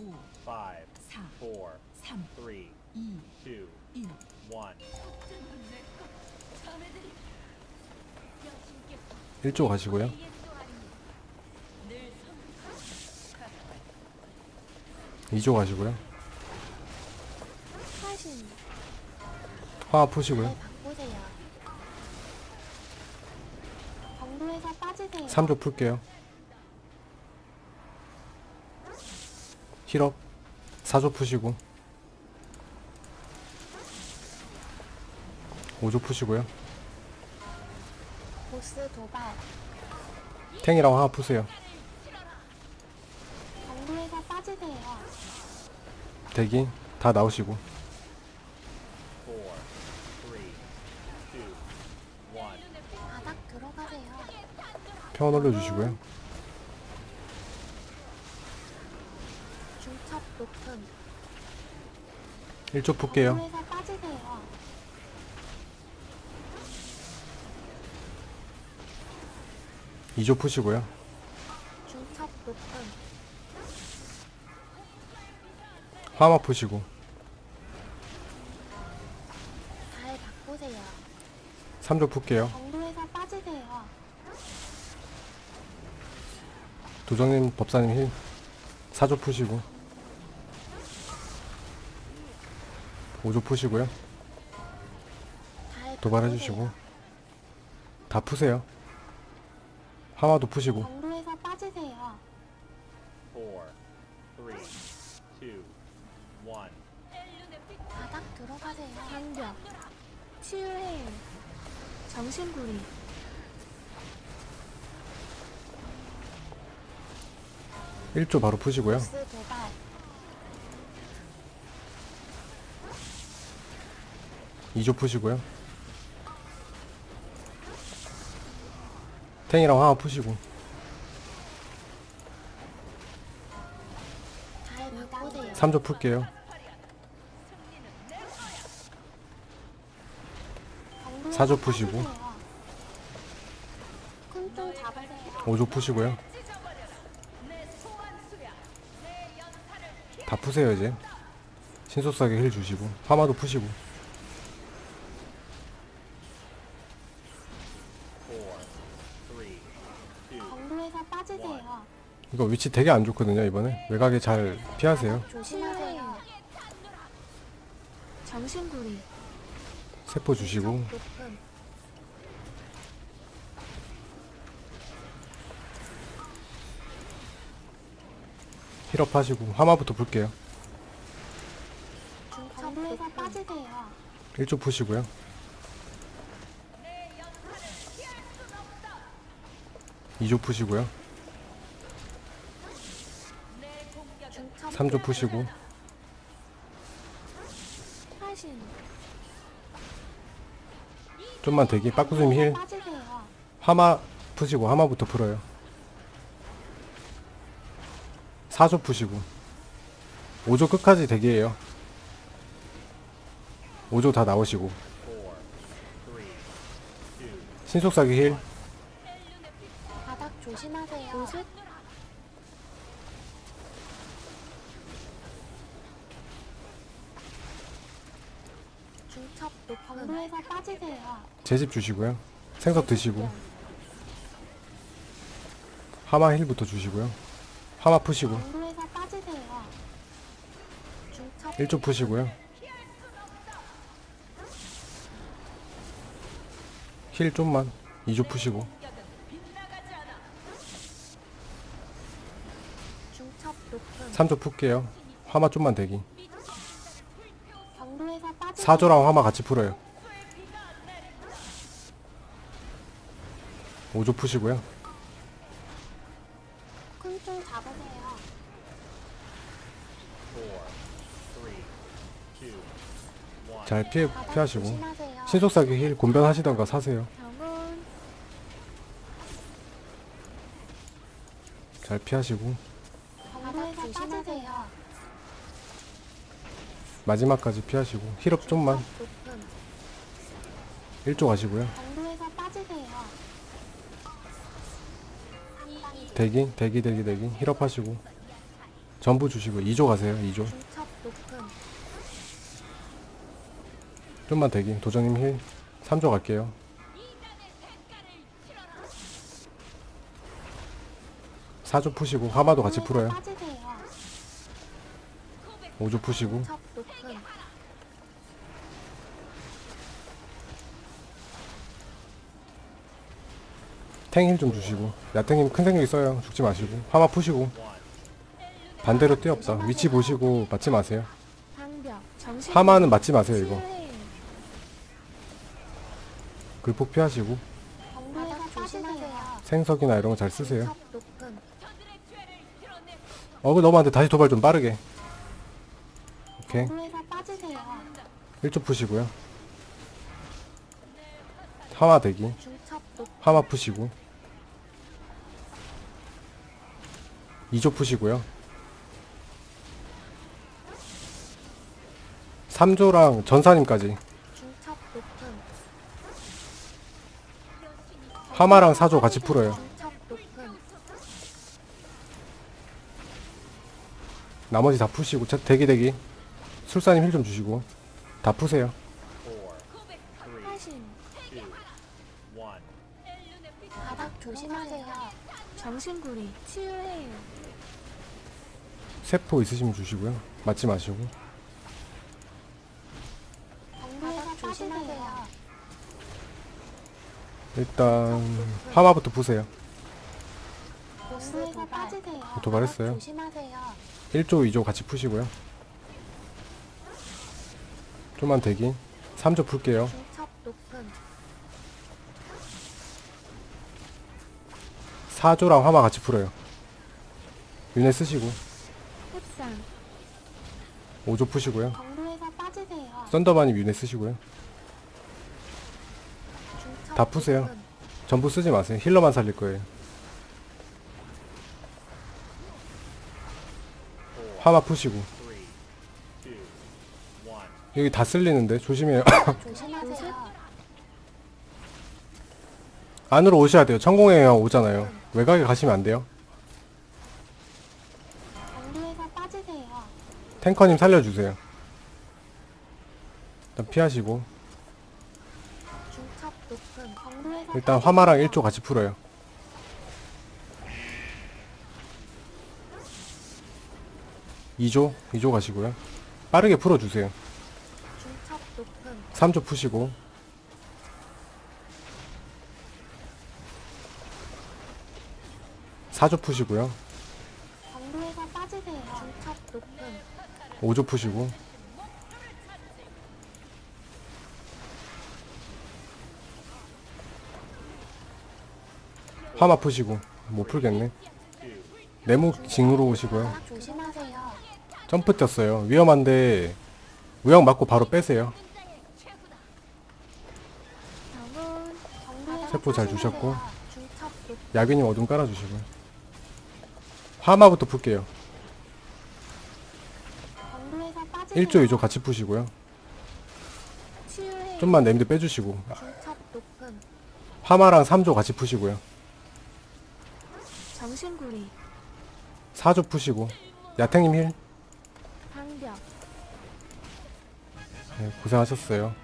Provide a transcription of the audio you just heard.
5, five, 4, four, 3, three, 2, two, 1. one. 1조 가시고요. 이조 가시고요. 사신 화화 푸시고요. 잘 바꾸세요. 경로에서 빠지세요. 3조 풀게요. 힐업 4조 푸시고 5조 푸시고요. 보스 도발. 탱이랑 화화 푸세요. 경로에서 빠지세요. 대기 다 나오시고. 바닥 들어가세요. 평원 올려주시고요. 중첩 높음. 1조 풀게요. 경로에서 빠지세요. 이조 푸시고요. 중첩 높음. 화마 푸시고 잘 바꾸세요. 3조 풀게요. 경로에서 빠지세요. 도정님 법사님 힐 4조 푸시고 5조 푸시고요. 잘 도발해 바꾸세요. 주시고 다 푸세요. 화마도 푸시고 경로에서 빠지세요. Four, three, two, one. 바닥 들어가세요. 반격. 치유해일. 정신구리. 일조 바로 푸시고요. 보스 2조 푸시고요. 탱이랑 하나 푸시고. 3조 풀게요. 4조 푸시고. 5조 푸시고요. 다 푸세요 이제. 신속하게 힐 주시고. 파마도 푸시고. 이거 위치 되게 안 좋거든요 이번에 외곽에 잘 피하세요. 조심하세요. 정신구리. 세포 주시고 높음. 힐업 하시고 화마부터 풀게요. 경로에서 빠지세요. 1조 푸시고요. 이조 푸시고요. 3조 푸시고. 좀만 대기 빠꾸스님 힐. 화마 푸시고 화마부터 풀어요. 4조 푸시고 5조 끝까지 대기해요. 5조 다 나오시고 신속사기 힐 바닥 조심하세요. 보습. 중 첩 빠지세요. 제 집 주시고요. 생석 드시고 하마 힐부터 주시고요. 하마 푸시고 경로에서 빠지세요. 중첩 1조 푸시고요. 힐 좀만 2조 푸시고 중첩 높음. 3조 풀게요. 화마 좀만 대기. 4조랑 화마 같이 풀어요. 5조 푸시고요. 잡으세요. 잘 피해 바닥 피하시고 조심하세요. 신속사기 힐 곤변하시던가 사세요. 병은 잘 피하시고 경로에서 빠지세요. 마지막까지 피하시고 힐업 좀만 높음. 1조 가시고요. 경로에서 빠지세요. 대기 대기 대기 대기 힐업 하시고 전부 주시고 2조 가세요 2조 중첩 높음. 좀만 대기 도전님 힐 3조 갈게요 4조 푸시고 화마도 같이 풀어요 빠지세요. 5조 푸시고 중첩 높음. 탱힐 좀 주시고 야탱님 큰 생력이 써요 죽지 마시고 화마 푸시고 반대로 뛰었다 위치 보시고 맞지 마세요 방벽. 정신. 화마는 맞지 마세요 이거. 글폭 피하시고 조심하세요. 생석이나 이런 거 잘 쓰세요. 어그 너무 안돼 다시 도발 좀 빠르게 오케이 빠지세요. 1조 푸시고요 화마 대기 중첩. 화마 푸시고 2조 푸시고요 3조랑 전사님까지 중첩 높음. 화마랑 4조 같이 풀어요 중첩. 나머지 다 푸시고 자, 대기 대기 술사님 힐 좀 주시고 다 푸세요. 바닥 조심하세요. 정신구리. 치유해요. 세포 있으시면 주시고요 맞지 마시고 조심하세요. 일단 푸세요 정도에서 빠지세요. 도발했어요. 바닥 조심하세요. 1조 2조 같이 푸시고요 좀만 대기 3조 풀게요 중첩 높음. 4조랑 화마 같이 풀어요 윤회 쓰시고 흡상. 5조 푸시고요 빠지세요. 썬더바님 윤회 쓰시고요 중첩 다 푸세요. 높음. 전부 쓰지 마세요 힐러만 살릴 거예요 화마 푸시고. 여기 다 쓸리는데 조심해요 조심하세요. 안으로 오셔야 돼요 천공에요 오잖아요 외곽에 가시면 안 돼요 정도에서 빠지세요. 탱커님 살려주세요 일단 피하시고 중첩 높음. 정도에서 일단. 화마랑 1조 같이 풀어요 이조이조 가시고요 빠르게 풀어주세요. 3조 푸시고. 사조 푸시고요. 정도에서 빠지세요. 중첩 높음. 5조 푸시고. 화마 푸시고. 못 풀겠네. 네모 징으로 오시고요. 조심하세요. 점프 뛰었어요. 위험한데 무역 맞고 바로 빼세요 정은 정도에서 세포 잘. 주셨고. 야균님 어둠 깔아주시고요 화마부터 풀게요 정도에서 빠지세요. 1조 2조 같이 푸시고요. 좀만 냄드 빼주시고. 화마랑 3조 같이 푸시고요 정신구리. 4조 푸시고 야탱님 힐. 네, 고생하셨어요